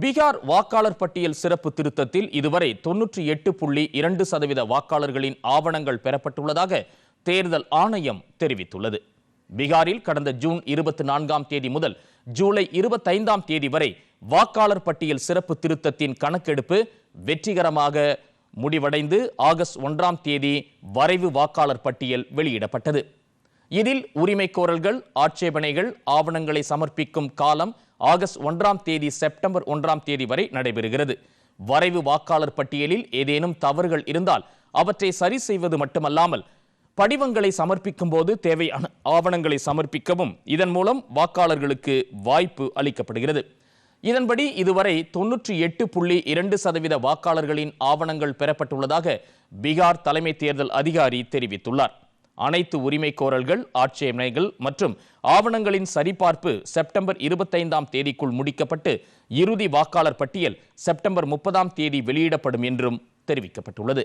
பீகார் வாக்காளர் பட்டியல் சிறப்பு திருத்தத்தில் இதுவரை தொன்னூற்றி எட்டு புள்ளி இரண்டு சதவீத வாக்காளர்களின் ஆவணங்கள் பெறப்பட்டுள்ளதாக தேர்தல் ஆணையம் தெரிவித்துள்ளது. பீகாரில் கடந்த ஜூன் இருபத்தி நான்காம் தேதி முதல் ஜூலை இருபத்தைந்தாம் தேதி வரை வாக்காளர் பட்டியல் சிறப்பு திருத்தத்தின் கணக்கெடுப்பு வெற்றிகரமாக முடிவடைந்து ஆகஸ்ட் ஒன்றாம் தேதி வரைவு வாக்காளர் பட்டியல் வெளியிடப்பட்டது. இதில் உரிமை கோரல்கள் ஆட்சேபனைகள் ஆவணங்களை சமர்ப்பிக்கும் காலம் ஆகஸ்ட் ஒன்றாம் தேதி செப்டம்பர் ஒன்றாம் தேதி வரை நடைபெறுகிறது. வரைவு வாக்காளர் பட்டியலில் ஏதேனும் தவறுகள் இருந்தால் அவற்றை சரி செய்வது மட்டுமல்லாமல் படிவங்களை சமர்ப்பிக்கும் போது தேவையான ஆவணங்களை சமர்ப்பிக்கவும். இதன் மூலம் வாக்காளர்களுக்கு வாய்ப்பு அளிக்கப்படுகிறது. இதன்படி இதுவரை தொன்னூற்றி எட்டு புள்ளி இரண்டு சதவீத வாக்காளர்களின் ஆவணங்கள் பெறப்பட்டுள்ளதாக பீகார் தலைமை தேர்தல் அதிகாரி தெரிவித்துள்ளார். அனைத்து உரிமை கோரல்கள் ஆட்சேபனைகள் மற்றும் ஆவணங்களின் சரிபார்ப்பு செப்டம்பர் இருபத்தைந்தாம் தேதிக்குள் முடிக்கப்பட்டு இறுதி வாக்காளர் பட்டியல் செப்டம்பர் முப்பதாம் தேதி வெளியிடப்படும் என்றும் தெரிவிக்கப்பட்டுள்ளது.